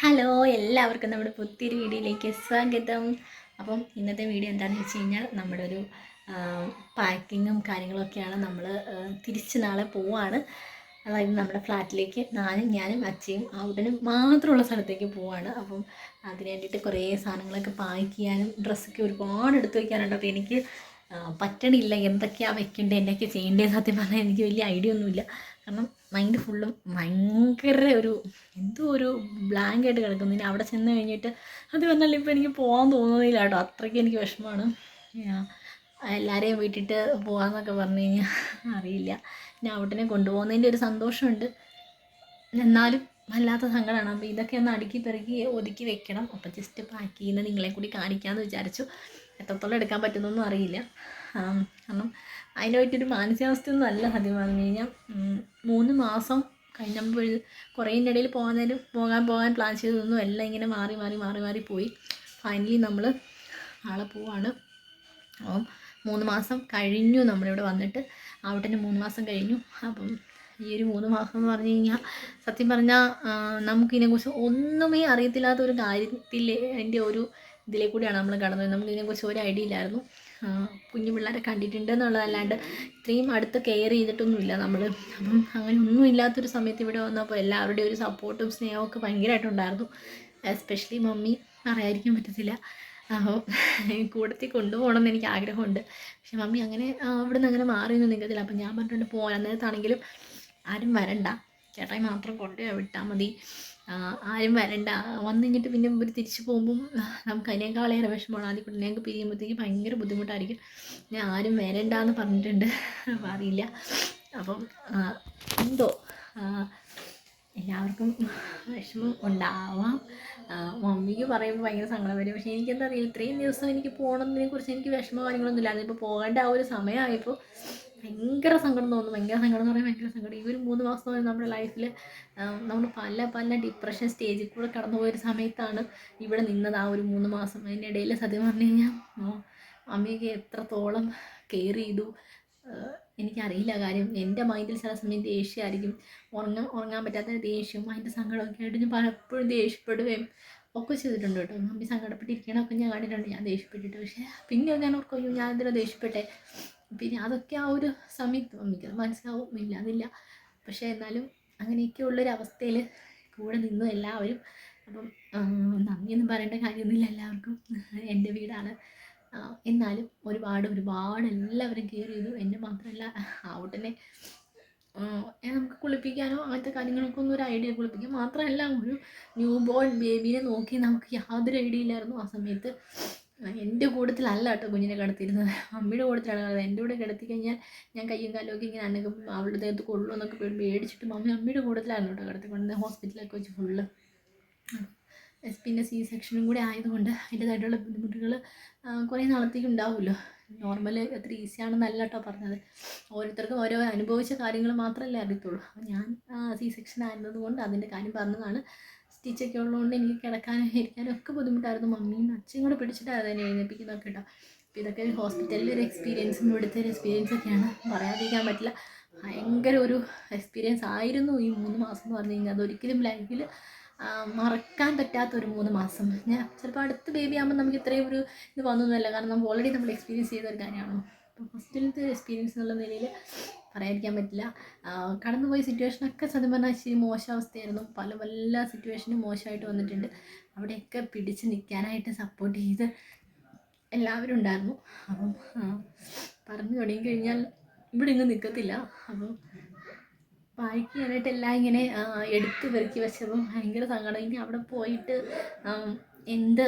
Hello എല്ലാവർക്കും നമ്മുടെ പുത്തിരി വീഡിയോയിലേക്ക് സ്വാഗതം. അപ്പം ഇന്നത്തെ വീഡിയോ എന്താണെന്ന് വെച്ച് കഴിഞ്ഞാൽ നമ്മുടെ ഒരു പാക്കിങ്ങും കാര്യങ്ങളൊക്കെയാണ് നമ്മൾ തിരിച്ച് നാളെ പോവാണ്. അതായത് നമ്മുടെ ഫ്ലാറ്റിലേക്ക് ഞാനും ഞാനും അച്ഛയും അവിടനും മാത്രമുള്ള സ്ഥലത്തേക്ക് പോവാണ്. അപ്പം അതിന് വേണ്ടിയിട്ട് കുറേ സാധനങ്ങളൊക്കെ പാക്ക് ചെയ്യാനും ഡ്രസ്സൊക്കെ ഒരുപാട് എടുത്ത് വയ്ക്കാനുണ്ട് അപ്പോൾ എനിക്ക് പറ്റണില്ല. എന്തൊക്കെയാണ് വെക്കേണ്ടത് എന്തൊക്കെ ചെയ്യേണ്ടത് സത്യം പറഞ്ഞാൽ എനിക്ക് വലിയ ഐഡിയ ഒന്നുമില്ല. കാരണം മൈൻഡ് ഫുള്ളും ഭയങ്കര ഒരു എന്തോ ഒരു ബ്ലാങ്ക് ആയിട്ട് കിടക്കുന്നു. ഇനി അവിടെ ചെന്ന് കഴിഞ്ഞിട്ട് അത് പറഞ്ഞാൽ ഇപ്പോൾ എനിക്ക് പോകാൻ തോന്നുന്നില്ല കേട്ടോ. അത്രയ്ക്ക് എനിക്ക് വിഷമമാണ്. എല്ലാവരെയും വീട്ടിട്ട് പോകാമെന്നൊക്കെ പറഞ്ഞു കഴിഞ്ഞാൽ അറിയില്ല. ഞാൻ അവിടനെ കൊണ്ടുപോകുന്നതിന്റെ ഒരു സന്തോഷമുണ്ട്. എന്നാലും വല്ലാത്ത സങ്കടമാണ് അപ്പോൾ ഇതൊക്കെ ഒന്ന് അടുക്കി പെറുക്കി ഒതുക്കി വെക്കണം. അപ്പോൾ ജസ്റ്റ് പാക്ക് ചെയ്യുന്ന നിങ്ങളെ കൂടി കാണിക്കാമെന്ന് വിചാരിച്ചു. എത്രത്തോളം എടുക്കാൻ പറ്റുന്നൊന്നും അറിയില്ല. കാരണം അതിനായിട്ടൊരു മാനസികാവസ്ഥയൊന്നും അല്ല സത്യം പറഞ്ഞു കഴിഞ്ഞാൽ. മൂന്ന് മാസം കഴിഞ്ഞപ്പോൾ കുറേ ഇടയിൽ പോകാനും പോകാൻ പോകാൻ പ്ലാൻ ചെയ്തതൊന്നും എല്ലാം ഇങ്ങനെ മാറി മാറി മാറി മാറി പോയി. ഫൈനലി നമ്മൾ ആളെ പോവാണ്. അപ്പം മൂന്ന് മാസം കഴിഞ്ഞു നമ്മളിവിടെ വന്നിട്ട്. അവിടെ മൂന്ന് മാസം കഴിഞ്ഞു. അപ്പം ഈ ഒരു മൂന്ന് മാസം എന്ന് പറഞ്ഞു കഴിഞ്ഞാൽ സത്യം പറഞ്ഞാൽ നമുക്കിതിനെക്കുറിച്ച് ഒന്നുമേ അറിയത്തില്ലാത്ത ഒരു കാര്യത്തിൽ എന്റെ ഒരു ഇതിലേ കൂടിയാണ് നമ്മൾ വരുന്നത് നമുക്ക് ഇതിനെക്കുറിച്ച് ഒരു ഐഡിയ ഇല്ലായിരുന്നു. കുഞ്ഞു പിള്ളേരെ കണ്ടിട്ടുണ്ട് എന്നുള്ളതല്ലാണ്ട് ഇത്രയും അടുത്ത് കെയർ ചെയ്തിട്ടൊന്നുമില്ല നമ്മൾ അപ്പം അങ്ങനെ ഒന്നും ഇല്ലാത്തൊരു സമയത്ത് ഇവിടെ വന്നപ്പോൾ എല്ലാവരുടെയും ഒരു സപ്പോർട്ടും സ്നേഹവും ഒക്കെ ഭയങ്കരമായിട്ടുണ്ടായിരുന്നു എസ്പെഷ്യലി മമ്മി പറയാതിരിക്കാൻ പറ്റത്തില്ല. അപ്പോൾ കൂടത്തിൽ കൊണ്ടുപോകണം എന്ന് എനിക്ക് ആഗ്രഹമുണ്ട്. പക്ഷെ മമ്മി അങ്ങനെ അവിടെ നിന്ന് അങ്ങനെ മാറിയൊന്നും നിൽക്കത്തില്ല അപ്പം ഞാൻ പറഞ്ഞിട്ടുണ്ട് പോകാൻ നേരത്താണെങ്കിലും ആരും വരണ്ട. ചേട്ടായി മാത്രം കൊണ്ടുപോയി വിട്ടാൽ മതി. ആരും വരണ്ട. വന്നു കഴിഞ്ഞിട്ട് പിന്നെ ഇവർ തിരിച്ചു പോകുമ്പം നമുക്ക് അതിനേക്കാളേറെ വിഷമമാണ്. ആദ്യം കുട്ടീനെയൊക്കെ പിരിയുമ്പോഴത്തേക്ക് ഭയങ്കര ബുദ്ധിമുട്ടായിരിക്കും. ഞാൻ ആരും വരണ്ട എന്ന് പറഞ്ഞിട്ടുണ്ട്. അപ്പം അറിയില്ല. അപ്പം എന്തോ എല്ലാവർക്കും വിഷമം ഉണ്ടാവാം. മമ്മിക്ക് പറയുമ്പോൾ ഭയങ്കര സങ്കടം വരും. പക്ഷേ എനിക്കെന്താ അറിയില്ല ഇത്രയും ദിവസം എനിക്ക് പോകണമെന്നതിനെ കുറിച്ച് എനിക്ക് വിഷമ കാര്യങ്ങളൊന്നുമില്ല ഇപ്പോൾ പോകേണ്ട ആ ഒരു സമയമായപ്പോൾ ഭയങ്കര സങ്കടം തോന്നുന്നു ഭയങ്കര സങ്കടം എന്ന് പറയാൻ ഭയങ്കര സങ്കടം. ഈ ഒരു മൂന്ന് മാസം നമ്മുടെ ലൈഫിൽ നമ്മൾ പല പല ഡിപ്രഷൻ സ്റ്റേജിൽ കൂടെ കടന്നു പോയൊരു സമയത്താണ് ഇവിടെ നിന്നത് ആ ഒരു മൂന്ന് മാസം. അതിന്റെ ഇടയിൽ സത്യം പറഞ്ഞു കഴിഞ്ഞാൽ അമ്മയൊക്കെ എത്രത്തോളം കെയർ ചെയ്തു. എനിക്കറിയില്ല കാര്യം. എന്റെ മൈൻഡിൽ ചില സമയം ദേഷ്യമായിരിക്കും. ഉറങ്ങാൻ ഉറങ്ങാൻ പറ്റാത്ത ദേഷ്യം അതിന്റെ സങ്കടമൊക്കെ ആയിട്ട് ഞാൻ പലപ്പോഴും ദേഷ്യപ്പെടുകയും ഒക്കെ ചെയ്തിട്ടുണ്ട് കേട്ടോ. മമ്മി സങ്കടപ്പെട്ടിരിക്കണമൊക്കെ ഞാൻ കണ്ടിട്ടുണ്ട്. ഞാൻ ദേഷ്യപ്പെട്ടിട്ട്. പക്ഷേ പിന്നെ ഞാൻ ഓർക്കും ഞാൻ എന്തിനാ ദേഷ്യപ്പെട്ടെ? പിന്നെ അതൊക്കെ ആ ഒരു സമയത്ത് മമ്മിക്ക് മനസ്സിലാവും ഇല്ലാതില്ല പക്ഷേ എന്നാലും അങ്ങനെയൊക്കെ ഉള്ളൊരവസ്ഥയിൽ കൂടെ നിന്നു എല്ലാവരും. അപ്പം നന്ദിയൊന്നും പറയേണ്ട കാര്യമൊന്നുമില്ല എല്ലാവർക്കും. എന്റെ വീടാണ്. എന്നാലും ഒരുപാട് ഒരുപാട് എല്ലാവരും കെയർ ചെയ്തു. എന്നെ മാത്രമല്ല ആവട്ടെ നമുക്ക് കുളിപ്പിക്കാനോ അങ്ങനത്തെ കാര്യങ്ങളൊക്കെ ഒന്നും ഒരു ഐഡിയ കുളിപ്പിക്കാൻ മാത്രമല്ല ഒരു ന്യൂ ബോൺ ബേബീനെ നോക്കി നമുക്ക് യാതൊരു ഐഡിയ ഇല്ലായിരുന്നു ആ സമയത്ത്. എന്റെ കൂട്ടത്തിലല്ല കേട്ടോ കുഞ്ഞിനെ കിടത്തിയിരുന്നത്. അമ്മയുടെ കൂട്ടത്തിലാണ് കിടന്നത്. എന്റെ കൂടെ കിടത്തി കഴിഞ്ഞാൽ ഞാൻ കയ്യും കാലും ഒക്കെ ഇങ്ങനെ അനക്കും അവളുടെ ദേഹത്ത് കൊള്ളും എന്നൊക്കെ പേടി പേടിച്ചിട്ട് അമ്മ അമ്മയുടെ കൂട്ടത്തിലായിരുന്നു കേട്ടോ കിടത്തിക്കൊണ്ട് ഹോസ്പിറ്റലൊക്കെ വെച്ച് ഫുള്ള് പിന്നെ സി സെക്ഷനും കൂടി ആയതുകൊണ്ട് അതിന്റെതായിട്ടുള്ള ബുദ്ധിമുട്ടുകൾ കുറേ നാളത്തേക്ക് ഉണ്ടാവുമല്ലോ. നോർമൽ എത്ര ഈസിയാണെന്നല്ല കേട്ടോ പറഞ്ഞത്. ഓരോരുത്തർക്കും ഓരോ അനുഭവിച്ച കാര്യങ്ങൾ മാത്രമല്ലേ അറിയത്തുള്ളൂ. അപ്പോൾ ഞാൻ സി സെക്ഷൻ ആയിരുന്നതുകൊണ്ട് അതിന്റെ കാര്യം പറഞ്ഞതാണ്. സ്റ്റിച്ചൊക്കെ ഉള്ളതുകൊണ്ട് എനിക്ക് കിടക്കാനും ഇരിക്കാനും ഒക്കെ ബുദ്ധിമുട്ടായിരുന്നു. മമ്മിയും അച്ഛനും കൂടെ പിടിച്ചിട്ടായിരുന്നു എന്നെ എഴുന്നേപ്പിക്കുന്നതൊക്കെ കേട്ടോ അപ്പോൾ ഇതൊക്കെ ഹോസ്പിറ്റലിൽ ഒരു എക്സ്പീരിയൻസും ഇവിടുത്തെ ഒരു എക്സ്പീരിയൻസ് ഒക്കെയാണ്. പറയാതിരിക്കാൻ പറ്റില്ല. ഭയങ്കര ഒരു എക്സ്പീരിയൻസ് ആയിരുന്നു ഈ മൂന്ന് മാസം എന്ന് പറഞ്ഞു കഴിഞ്ഞാൽ. അതൊരിക്കലും ലൈഫിൽ മറക്കാൻ പറ്റാത്ത ഒരു മൂന്ന് മാസം. ഞാൻ ചിലപ്പോൾ അടുത്ത ബേബി ആകുമ്പോൾ നമുക്ക് ഇത്രയും ഒരു ഇത് വന്നൊന്നുമല്ല. കാരണം നമ്മൾ ഓൾറെഡി നമ്മൾ എക്സ്പീരിയൻസ് ചെയ്ത ഒരു കാര്യമാണോ അപ്പോൾ ഹോസ്റ്റലിലത്തെ എക്സ്പീരിയൻസ് എന്നുള്ള നിലയിൽ പറയാതിരിക്കാൻ പറ്റില്ല. കടന്നുപോയ സിറ്റുവേഷനൊക്കെ സത്യം പറഞ്ഞാൽ ഇച്ചിരി മോശം അവസ്ഥയായിരുന്നു പല പല സിറ്റുവേഷനും മോശമായിട്ട് വന്നിട്ടുണ്ട്. അവിടെയൊക്കെ പിടിച്ച് നിൽക്കാനായിട്ട് സപ്പോർട്ട് ചെയ്ത് എല്ലാവരും ഉണ്ടായിരുന്നു. അപ്പം പറഞ്ഞു തുടങ്ങി കഴിഞ്ഞാൽ ഇവിടെ ഇങ്ങ് നിൽക്കത്തില്ല അപ്പം വായിക്കാനായിട്ട് എല്ലാം ഇങ്ങനെ എടുത്ത് പെറുക്കി വെച്ചപ്പോൾ ഭയങ്കര സങ്കടം. ഇനി അവിടെ പോയിട്ട് എന്ത്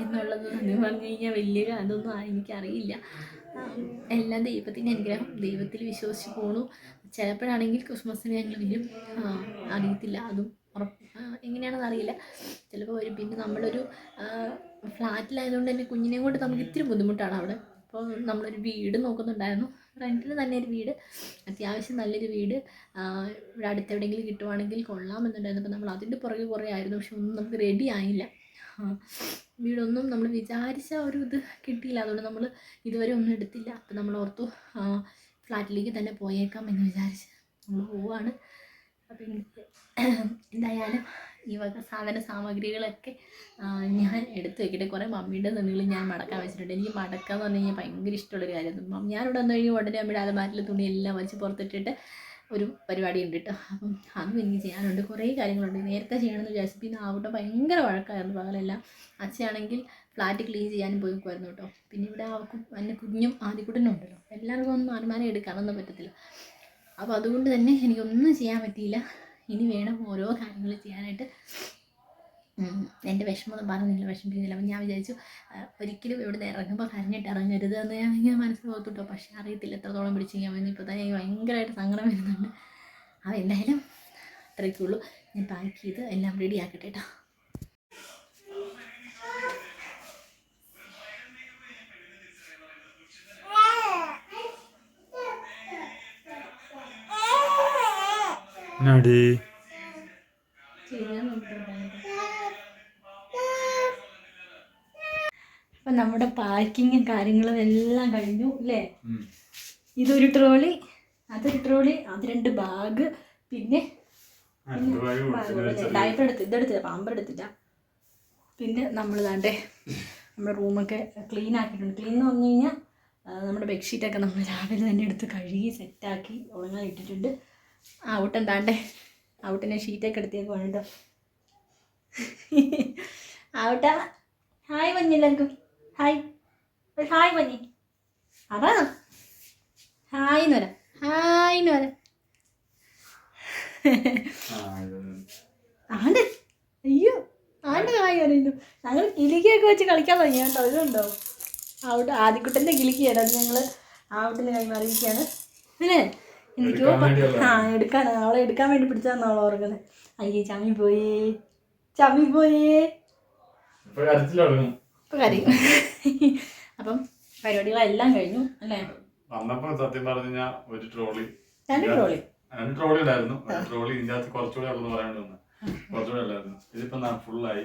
എന്നുള്ളത് പറഞ്ഞു കഴിഞ്ഞാൽ വലിയ അതൊന്നും എനിക്കറിയില്ല. എല്ലാം ദൈവത്തിന്റെ അനുഗ്രഹം ദൈവത്തിൽ വിശ്വസിച്ച് പോണു. ചിലപ്പോഴാണെങ്കിൽ ക്രിസ്മസിന് ഞങ്ങൾ വരും. അറിയത്തില്ല. അതും ഉറപ്പ്. എങ്ങനെയാണെന്ന് അറിയില്ല. ചിലപ്പോൾ വരും. പിന്നെ നമ്മളൊരു ഫ്ലാറ്റിലായതുകൊണ്ട് തന്നെ കുഞ്ഞിനെ കൊണ്ട് നമുക്ക് ഇത്തിരി ബുദ്ധിമുട്ടാണ് അവിടെ. അപ്പോൾ നമ്മളൊരു വീട് നോക്കുന്നുണ്ടായിരുന്നു. റെന്റിന് തന്നെ ഒരു വീട്. അത്യാവശ്യം നല്ലൊരു വീട്. ഇവിടെ അടുത്തെവിടെയെങ്കിലും കിട്ടുവാണെങ്കിൽ കൊള്ളാമെന്നുണ്ടായിരുന്നു. അപ്പോൾ നമ്മൾ അതിന്റെ പുറകെ കുറേ ആയിരുന്നു. പക്ഷെ ഒന്നും നമുക്ക് റെഡി ആയില്ല. വീടൊന്നും നമ്മൾ വിചാരിച്ച ഒരു ഇത് കിട്ടിയില്ല. അതുകൊണ്ട് നമ്മൾ ഇതുവരെ ഒന്നും എടുത്തില്ല. അപ്പം നമ്മൾ ഓർത്തു ഫ്ലാറ്റിലേക്ക് തന്നെ പോയേക്കാം എന്ന് വിചാരിച്ച് നമ്മൾ പോവാണ്. അപ്പം എനിക്ക് എന്തായാലും ഈ വക സാധന സാമഗ്രികളൊക്കെ ഞാൻ എടുത്തു വെക്കട്ടെ. കുറേ മമ്മിയുടെ തുണികൾ ഞാൻ മടക്കാൻ വെച്ചിട്ടുണ്ട്. എനിക്ക് മടക്കുക എന്ന് പറഞ്ഞു കഴിഞ്ഞാൽ ഭയങ്കര ഇഷ്ടമുള്ളൊരു കാര്യം ഞാനിവിടെ വന്നു കഴിഞ്ഞാൽ ഉടനെ അമ്മയുടെ അലമാരിലെ തുണിയെല്ലാം വലിച്ച് പുറത്തിട്ടിട്ട് ഒരു പരിപാടി ഉണ്ട് കേട്ടോ അപ്പം അതും എനിക്ക് ചെയ്യാനുണ്ട്. കുറേ കാര്യങ്ങളുണ്ട്. നേരത്തെ ചെയ്യണമെന്ന് വിചാരിച്ചു പിന്നെ ആവട്ടെ ഭയങ്കര വഴക്കായിരുന്നു പകലെല്ലാം. അച്ഛയാണെങ്കിൽ ഫ്ലാറ്റ് ക്ലീൻ ചെയ്യാനും പോയി പോയിരുന്നു കേട്ടോ പിന്നെ ഇവിടെ ആ എന്റെ കുഞ്ഞും ആദ്യക്കുട്ടനും ഉണ്ടല്ലോ. എല്ലാവർക്കും ഒന്നും അനുമാനം എടുക്കാനൊന്നും പറ്റത്തില്ല. അപ്പോൾ അതുകൊണ്ട് തന്നെ എനിക്കൊന്നും ചെയ്യാൻ പറ്റിയില്ല. ഇനി വേണം ഓരോ കാര്യങ്ങൾ ചെയ്യാനായിട്ട്. എന്റെ വിഷമം പറഞ്ഞില്ല വിഷമിക്കുന്നില്ല. അപ്പം ഞാൻ വിചാരിച്ചു ഒരിക്കലും ഇവിടുന്ന് ഇറങ്ങുമ്പോൾ കരഞ്ഞിട്ട് ഇറങ്ങരുത് എന്ന് ഞാൻ ഇങ്ങനെ മനസ്സിൽ ഓർത്തുട്ടോ പക്ഷേ അറിയത്തില്ല എത്രത്തോളം പിടിച്ച് കഴിഞ്ഞാൽ പറ്റുന്നു ഇപ്പോൾ തന്നെ എനിക്ക് ഭയങ്കരമായിട്ട് സങ്കടം വരുന്നുണ്ട്. അപ്പോൾ എന്തായാലും അത്രയൊക്കെ ഉള്ളൂ. ഞാൻ പാക്ക് ചെയ്ത് എല്ലാം റെഡി ആക്കട്ടെ കേട്ടോ നടി അപ്പം നമ്മുടെ പാക്കിങ്ങും കാര്യങ്ങളും എല്ലാം കഴിഞ്ഞു അല്ലേ? ഇതൊരു ട്രോളി അതൊരു ട്രോളി അത് രണ്ട് ബാഗ് പിന്നെ ഡയപ്പർ എടുത്ത് ഇതെടുത്തില്ല പാമ്പർ എടുത്തില്ല പിന്നെ നമ്മൾ ദാണ്ടേ നമ്മുടെ റൂമൊക്കെ ക്ലീൻ ആക്കിയിട്ടുണ്ട്. ക്ലീൻ എന്ന് പറഞ്ഞു കഴിഞ്ഞാൽ നമ്മുടെ ബെഡ്ഷീറ്റൊക്കെ നമ്മൾ രാവിലെ തന്നെ എടുത്ത് കഴുകി സെറ്റാക്കി ഉണങ്ങാൻ ഇട്ടിട്ടുണ്ട്. ഔട്ടൻ താണ്ടേ ഔട്ടിനെ ഷീറ്റൊക്കെ എടുത്തേക്ക് വേണ്ടോ ഔട്ടാ ഹായ് മഞ്ഞി എല്ലാവർക്കും ഹായ്. ഒരു ഹായ് മഞ്ഞി അതാ. ഹായ് എന്ന് വരാം ഹായ് എന്ന് വരാം ആണ്ട്. അയ്യോ. ആണ്ട് ഹായ് പറയുന്നു ഞങ്ങൾ കിലിക്കൊക്കെ വെച്ച് കളിക്കാൻ തുടങ്ങി കേട്ടോ ഇതുണ്ടോ? അവിടെ ആദ്യക്കുട്ടന്റെ കിലിക്കുകയാണ് അത് ഞങ്ങൾ ഔട്ടിൽ കൈമാറിയിരിക്കുകയാണ് പിന്നെ എനിക്ക് എടുക്കാൻ ആ എടുക്കാൻ അവളെ എടുക്കാൻ വേണ്ടി പിടിച്ചതാണ് അവളെ ഓർക്കുന്നത്. അയ്യേ ചമ്മി പോയേ. ചമ്മി പോയേ. ഇപ്പൊ ഇപ്പൊ കാര്യം അപ്പം പരിപാടികളെല്ലാം കഴിഞ്ഞു അല്ലേ? വന്നപ്പോ സത്യം പറഞ്ഞ ഒരു ട്രോളി. രണ്ട് ട്രോളി? രണ്ട് ട്രോളി ഉണ്ടായിരുന്നു. ഒരു ട്രോളി ഇതിന്റെ അകത്ത് കുറച്ചുകൂടി ഉള്ളെന്ന് പറയാണ്ട് വന്നു കുറച്ചുകൂടി ഉള്ളായിരുന്നു. ഇതിപ്പോ ഫുള്ളായി.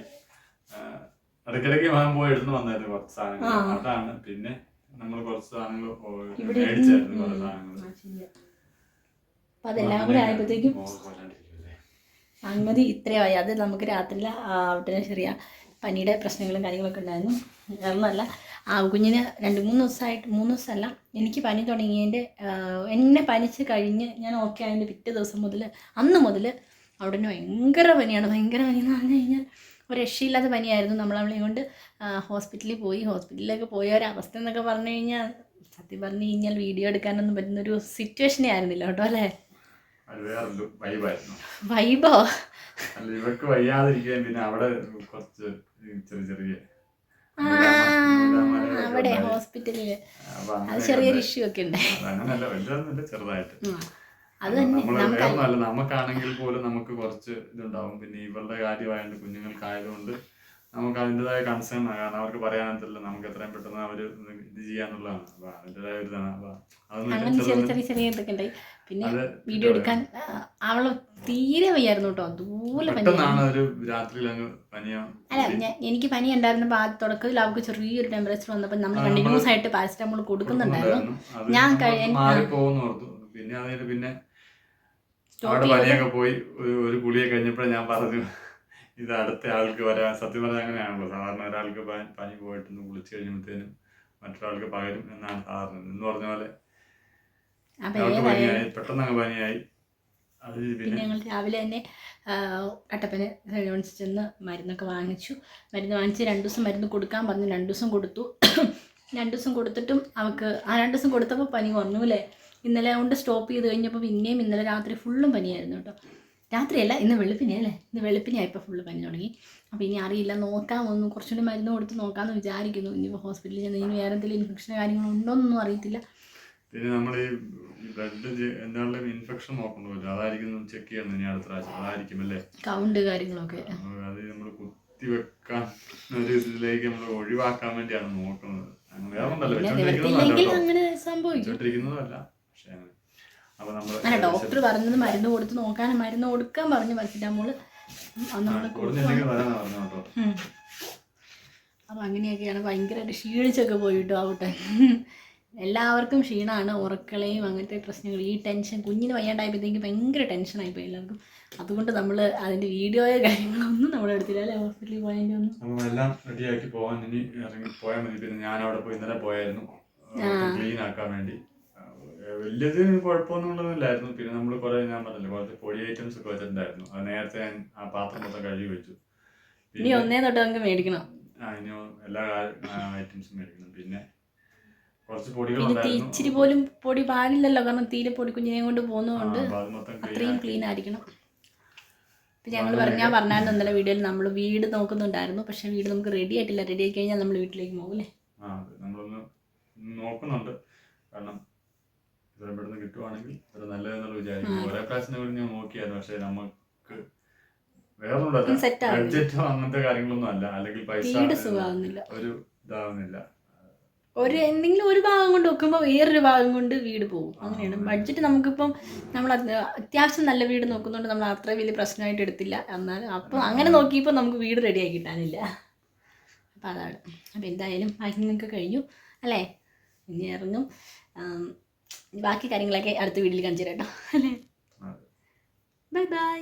ഇടയ്ക്കിടയ്ക്ക് വാങ്ങാൻ പോയി എടുത്തു വന്നായിരുന്നു കുറച്ച് സാധനങ്ങൾ. അതാണ്. പിന്നെ നമ്മൾ കുറച്ച് സാധനങ്ങൾ മേടിച്ചായിരുന്നു കുറച്ച്. സാധനങ്ങൾ. ശരിയാ. അതെല്ലാം കൂടെ ആയപ്പോഴത്തേക്കും സംഗതി ഇത്രയായി. അത് നമുക്ക് രാത്രിയിൽ ആവട്ടെ ചെറിയ പനിയുടെ പ്രശ്നങ്ങളും കാര്യങ്ങളൊക്കെ ഉണ്ടായിരുന്നു. ഒന്നല്ല ആ കുഞ്ഞിന് രണ്ട് മൂന്ന് ദിവസമായിട്ട് മൂന്ന് ദിവസമല്ല. എനിക്ക് പനി തുടങ്ങിയതിന്റെ എന്നെ പനിച്ച് കഴിഞ്ഞ് ഞാൻ ഓക്കെ ആയതിന്റെ പിറ്റേ ദിവസം മുതൽ അന്ന് മുതൽ അവിടെ ഭയങ്കര പനിയാണ്. ഭയങ്കര പനി എന്ന് പറഞ്ഞു കഴിഞ്ഞാൽ ഒരു രക്ഷയില്ലാത്ത പനിയായിരുന്നു. നമ്മൾ അവളെ കൊണ്ട് ഹോസ്പിറ്റലിൽ പോയി. ഹോസ്പിറ്റലിലേക്ക് പോയ ഒരവസ്ഥ എന്നൊക്കെ പറഞ്ഞു കഴിഞ്ഞാൽ സത്യം പറഞ്ഞു കഴിഞ്ഞാൽ വീഡിയോ എടുക്കാനൊന്നും പറ്റുന്നൊരു സിറ്റുവേഷനേ ആയിരുന്നില്ല കേട്ടോ അല്ലേ? വൈബോ അല്ല ഇവർക്ക് വയ്യാതിരിക്കാൻ പിന്നെ അവിടെ കുറച്ച് ചെറിയ ചെറിയ അവിടെ. ഹോസ്പിറ്റലിൽ അത് ചെറിയൊരു ഇഷ്യൂ ഒക്കെ ഉണ്ട്. അതങ്ങനല്ല വലുതൊന്നുമില്ല ചെറുതായിട്ട്. അത് തന്നെ നമുക്കാണെങ്കിൽ പോലും നമുക്ക് കുറച്ച് ഇതുണ്ടാവും. പിന്നെ ഇവരുടെ കാര്യമായതുകൊണ്ട് കുഞ്ഞുങ്ങൾക്കായതുകൊണ്ട് നമുക്ക് അതിന്റെതായ കൺസേൺ കാരണം അവർക്ക് പറയാനത്തില്ല നമുക്ക് എത്രയും പെട്ടെന്ന് അവർ ഇത് ചെയ്യാന്നുള്ളതാണ്. അപ്പൊ അതിന്റെതായ ഒരു ഇതാണ്. അപ്പൊ അതൊന്നും ചെറിയ ചെറിയ ചെറിയ ഇതൊക്കെ പിന്നെ വീഡിയോ എടുക്കാൻ അവൾ തീരെ വയ്യായിരുന്നു കേട്ടോ. ദൂരെ പനി. അല്ല എനിക്ക് പനി ഉണ്ടായിരുന്നപ്പോൾ ആ തുടക്കത്തിൽ അവൾക്ക് ചെറിയൊരു ടെമ്പറേച്ചർ വന്നപ്പോൾ നമ്മൾ കണ്ടിന്യൂസ് ആയിട്ട് പാരസിറ്റമോൾ കൊടുക്കുന്നുണ്ടായിരുന്നു. ഞാൻ പിന്നെ പിന്നെ അവിടെ പനിയൊക്കെ പോയി ഒരു ഒരു ഗുളിയെ കഴിഞ്ഞപ്പോഴേ ഞാൻ പറഞ്ഞു ഇത് അടുത്ത ആൾക്ക് വരാൻ സത്യം പറഞ്ഞാൽ അങ്ങനെയാണല്ലോ. സാധാരണ ഒരാൾക്ക് പനി പോയിട്ടൊന്ന് കുളിച്ച് കഴിയുമ്പോഴത്തേനും മറ്റൊരാൾക്ക് പകരും എന്നാണ് സാധാരണ. എന്ന് പറഞ്ഞ പോലെ അപ്പം അവർക്ക് ഏതായാലും പനിയായി പെട്ടെന്ന് പനിയായി. പിന്നെ ഞങ്ങൾ രാവിലെ തന്നെ കട്ടപ്പന റെയോൺസ് ചെന്ന് മരുന്നൊക്കെ വാങ്ങിച്ചു. മരുന്ന് വാങ്ങിച്ച് രണ്ട് ദിവസം മരുന്ന് കൊടുക്കാൻ പറഞ്ഞു. രണ്ട് ദിവസം കൊടുത്തു. രണ്ട് ദിവസം കൊടുത്തിട്ടും അവൾക്ക് ആ രണ്ട് ദിവസം കൊടുത്തപ്പോൾ പനി കുറഞ്ഞു അല്ലേ? ഇന്നലെ കൊണ്ട് സ്റ്റോപ്പ് ചെയ്ത് കഴിഞ്ഞപ്പോൾ പിന്നെയും ഇന്നലെ രാത്രി ഫുള്ളും പനിയായിരുന്നു കേട്ടോ. രാത്രിയല്ല ഇന്ന് വെളുപ്പിനെ അല്ലേ? ഇന്ന് വെളുപ്പിനായപ്പോൾ ഫുള്ള് പനി തുടങ്ങി. അപ്പോൾ ഇനി അറിയില്ല നോക്കാം ഒന്ന് കുറച്ചുകൂടി മരുന്ന് കൊടുത്ത് നോക്കാമെന്ന് വിചാരിക്കുന്നു. ഇനിയിപ്പോൾ ഹോസ്പിറ്റലിൽ ചെന്ന് ഇനി വേറെ എന്തെങ്കിലും ഇൻഫെക്ഷനോ കാര്യങ്ങളോ ഉണ്ടോയെന്നൊന്നും അറിയത്തില്ല. പിന്നെ നമ്മൾ ഈ ബ്ലഡ് എന്താണല്ലോ ഇൻഫെക്ഷൻ നോക്കണമല്ലോ അതായിരിക്കും ചെക്ക് ചെയ്യണം ഇനി അടുത്ത പ്രാവശ്യം. അതായിരിക്കും അല്ലേ? കൗണ്ട് കാര്യങ്ങളൊക്കെ. അത് നമ്മൾ കുത്തിവെക്കാൻ ഒരു ഇതിലേക്ക് നമ്മൾ ഒഴിവാക്കാൻ വേണ്ടിയാണ് നോക്കുന്നത്. വേറെ പിന്നെ വെച്ചോണ്ടിരിക്കുന്നതല്ല പക്ഷേ അപ്പൊ നമ്മൾ ഡോക്ടർ പറഞ്ഞത് മരുന്ന് കൊടുത്ത് നോക്കാൻ മരുന്ന് കൊടുക്കാൻ പറഞ്ഞു. പാരസിറ്റാമോൾ അന്ന് നമ്മൾ കൊടുത്തില്ലെങ്കിൽ വരാനാ പറഞ്ഞു കേട്ടോ. അപ്പം അങ്ങനെയൊക്കെയാണ് ഭയങ്കരമായിട്ട് ക്ഷീണിച്ചൊക്കെ പോയിട്ടോ ആവട്ടെ. എല്ലാവർക്കും ക്ഷീണമാണ് ഉറക്കളെയും അങ്ങനത്തെ പ്രശ്നങ്ങൾ ഈ ടെൻഷൻ കുഞ്ഞിന് വയ്യാണ്ടായപ്പോഴത്തേക്ക് ഭയങ്കര ടെൻഷനായിപ്പോയി എല്ലാവർക്കും. അതുകൊണ്ട് നമ്മൾ അതിന്റെ വീഡിയോയോ കാര്യങ്ങളൊന്നും നമ്മൾ എടുത്തില്ല അല്ലേ? ഹോസ്പിറ്റലിൽ പോയതിന്റെ ഒന്നും. എല്ലാം റെഡിയാക്കി പോകാൻ ഇനി ഇറങ്ങി പോയാൽ മതി. പിന്നെ ഞാൻ അവിടെ പോയി ഇന്നലെ പോയായിരുന്നു. ക്ലീൻ ആക്കാൻ വേണ്ടി. വലിയത് കുഴപ്പമൊന്നുമില്ലായിരുന്നു പിന്നെ നമ്മൾ കുറെ ഞാൻ പറഞ്ഞില്ല കുറച്ച് പൊടി ഐറ്റംസ് ഒക്കെ വെച്ചിട്ടുണ്ടായിരുന്നു. അത് നേരത്തെ ഞാൻ ആ പാത്രം മൊത്തം കഴുകി വെച്ചു. ഇനി ഒന്നേ തൊട്ട് നമുക്ക് മേടിക്കണം. ആ, ഇനി എല്ലാ ഐറ്റംസും മേടിക്കണം. പിന്നെ കുറച്ച് പിന്നെ ഇച്ചിരി പോലും പൊടി പാടില്ലല്ലോ കാരണം തീരെ പൊടി കുഞ്ഞിനെ കൊണ്ട് പോകുന്നതുകൊണ്ട് അത്രയും. ക്ലീൻ ആയിരിക്കണം. ഇപ്പം ഞങ്ങൾ പറഞ്ഞ ഞാൻ പറഞ്ഞായിരുന്നു ഇന്നലെ വീഡിയോയിൽ നമ്മൾ വീട് നോക്കുന്നുണ്ടായിരുന്നു. പക്ഷേ വീട് നമുക്ക് റെഡി ആയിട്ടില്ല. റെഡി ആയി കഴിഞ്ഞാൽ നമ്മൾ വീട്ടിലേക്ക് പോകും അല്ലേ? നമ്മളൊന്ന് നോക്കുന്നുണ്ട്. കാരണം ഇത്ര പെട്ടെന്ന് കിട്ടുവാണെങ്കിൽ ഇത്ര നല്ലതെന്നുള്ള വിചാരിക്കും. ഓരോ പ്രാവശ്യം കൂടി ഞാൻ നോക്കിയായിരുന്നു. പക്ഷെ നമുക്ക് വേറെ ഒന്നും set ആവുന്നില്ല. ബഡ്ജറ്റോ അങ്ങനത്തെ കാര്യങ്ങളൊന്നും അല്ല. അല്ലെങ്കിൽ പൈസ ഒരു ഇതാവുന്നില്ല. ഒരു എന്തെങ്കിലും ഒരു ഭാഗം കൊണ്ട് വെക്കുമ്പോൾ വേറൊരു ഭാഗം കൊണ്ട് വീട് പോകും. അങ്ങനെയാണ്. ബഡ്ജറ്റ് നമുക്കിപ്പം നമ്മൾ അത്യാവശ്യം നല്ല വീട് നോക്കുന്നതുകൊണ്ട് നമ്മൾ അത്ര വലിയ പ്രശ്നമായിട്ട് എടുത്തില്ല. എന്നാൽ അപ്പം അങ്ങനെ നോക്കിയപ്പോൾ നമുക്ക് വീട് റെഡിയാക്കി കിട്ടാനില്ല. അപ്പം അതാണ്. അപ്പം എന്തായാലും പാക്കിങ്ങൊക്കെ കഴിഞ്ഞു. അല്ലേ? ഇനി ഇറങ്ങും. ബാക്കി കാര്യങ്ങളൊക്കെ അടുത്ത വീട്ടിൽ കാണിച്ചു തരാം കേട്ടോ അല്ലേ ബൈ ബൈ